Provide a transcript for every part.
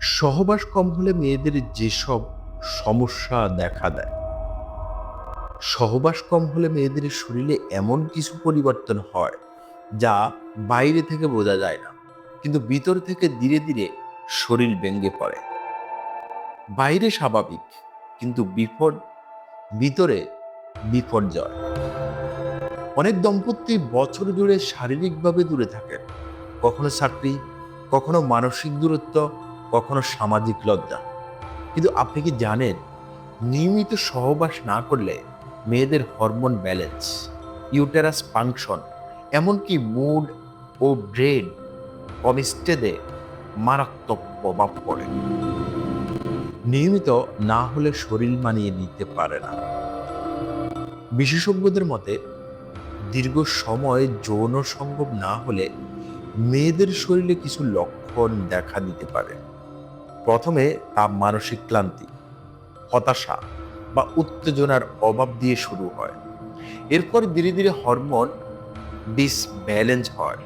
সহবাস কম হলে মেয়েদের যেসব সমস্যা দেখা দেয়। সহবাস কম হলে মেয়েদের শরীরে এমন কিছু পরিবর্তন হয়, যা বাইরে থেকে বোঝা যায় না, কিন্তু ভিতর থেকে ধীরে ধীরে শরীর ভেঙে পড়ে। বাইরে স্বাভাবিক, কিন্তু বিপদ, ভিতরে বিপর্যয়। অনেক দম্পতি বছর জুড়ে শারীরিকভাবে দূরে থাকেন, কখনো চাকরি, কখনো মানসিক দূরত্ব কখনো সামাজিক লজ্জা। কিন্তু আপনি কি জানেন, নিয়মিত সহবাস না করলে মেয়েদের হরমোন ব্যালেন্স, ইউটেরাস ফাংশন, এমনকি মুড ও ব্রেন কমিস্টেদে মারাত্মক প্রভাব পড়ে। নিয়মিত না হলে শরীর মানিয়ে নিতে পারে না। বিশেষজ্ঞদের মতে, দীর্ঘ সময় যৌন সম্ভব না হলে মেয়েদের শরীরে কিছু লক্ষণ দেখা দিতে পারে। প্রথমে তা মানসিক ক্লান্তি, হতাশা বা উত্তেজনার অভাব দিয়ে শুরু হয়। এরপর ধীরে ধীরে হরমোন ডিসব্যালেন্স হয়,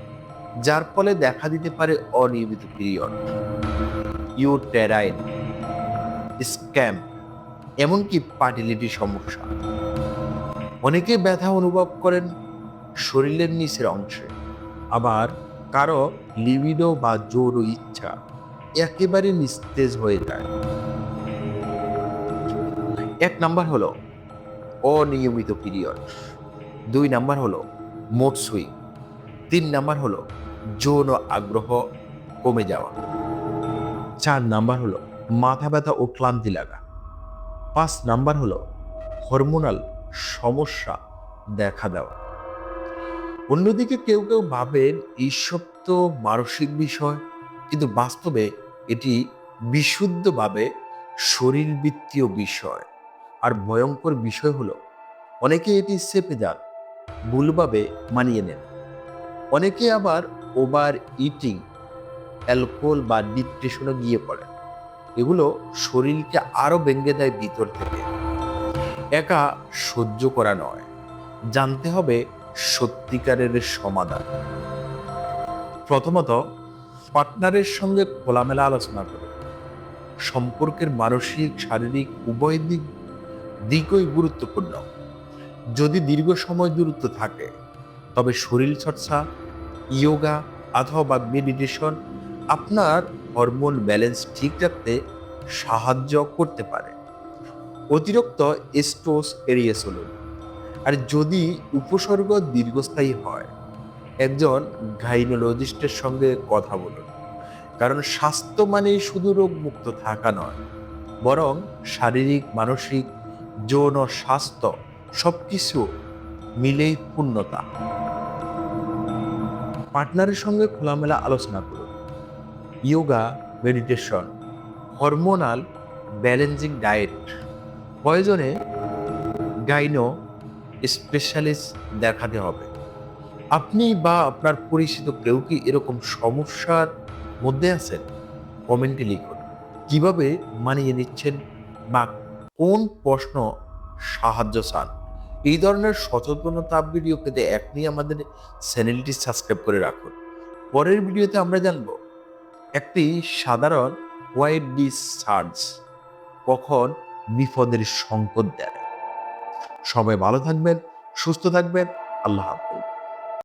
যার ফলে দেখা দিতে পারে অনিয়মিত পিরিয়ড। ইউটেরাইন স্ক্যাম এমনকি ফার্টিলিটি সমস্যা। অনেকে ব্যথা অনুভব করেন শরীরের নিচের অংশে, আবার কারও লিবিডো বা জোর ইচ্ছা একেবারে নিস্তেজ হয়ে যায়। এক নাম্বার হলো অনিয়মিত পিরিয়ড। দুই নাম্বার হলো মোট সুইং তিন নাম্বার হলো যৌন আগ্রহ কমে যাওয়া। চার নাম্বার হলো মাথা ব্যথা ও ক্লান্তি লাগা। পাঁচ নাম্বার হলো হরমোনাল সমস্যা দেখা দেওয়া। অন্যদিকে কেউ কেউ ভাবেন, এইসব তো মানসিক বিষয়। কিন্তু বাস্তবে এটি বিশুদ্ধভাবে শরীরবৃত্তীয় বিষয়। আর ভয়ঙ্কর বিষয় হলো, অনেকে এটি চেপে যান, ভুলভাবে মানিয়ে নেন। অনেকে আবার ওভার ইটিং, অ্যালকোহল বা ডিপ্রেশনে গিয়ে পড়ে এগুলো শরীরকে আরও ভেঙে দেয় ভিতর থেকে। একা সহ্য করা নয়, জানতে হবে সত্যিকারের সমাধান। প্রথমত পার্টনারের সঙ্গে খোলামেলা আলোচনা করুন সম্পর্কের মানসিক, শারীরিক, উভয় দিক দিকই গুরুত্বপূর্ণ। যদি দীর্ঘ সময় দূরত্ব থাকে, তবে শরীর চর্চা, ইয়োগা অথবা মেডিটেশন আপনার হরমোন ব্যালেন্স ঠিক রাখতে সাহায্য করতে পারে। অতিরিক্ত এস্টোস এড়িয়ে চলুন। আর যদি উপসর্গ দীর্ঘস্থায়ী হয় একজন গাইনোলজিস্টের সঙ্গে কথা বলুন। কারণ স্বাস্থ্য মানে শুধু রোগ মুক্ত থাকা নয়, বরং শারীরিক, মানসিক, যৌন স্বাস্থ্য সবকিছু মিলেই পূর্ণতা। পার্টনারের সঙ্গে খোলামেলা আলোচনা করুন। Yoga, meditation, hormonal balancing diet, প্রয়োজনে গাইনো স্পেশালিস্ট দেখাতে হবে। আপনি বা আপনার পরিচিত কেউ কি এরকম সমস্যার মধ্যে আছেন? কমেন্টে লিখুন। কীভাবে মানিয়ে নিচ্ছেন বা কোন প্রশ্ন সাহায্য চান? এই ধরনের সচেতনতা ভিডিও পেতে এখনই আমাদের চ্যানেলটি সাবস্ক্রাইব করে রাখুন। পরের ভিডিওতে আমরা জানব, একটি সাধারণ হোয়াইট ডি সার্জ কখন বিপদের সংকট দেয়। সবাই ভালো থাকবেন, সুস্থ থাকবেন, আল্লাহ হাফেজ।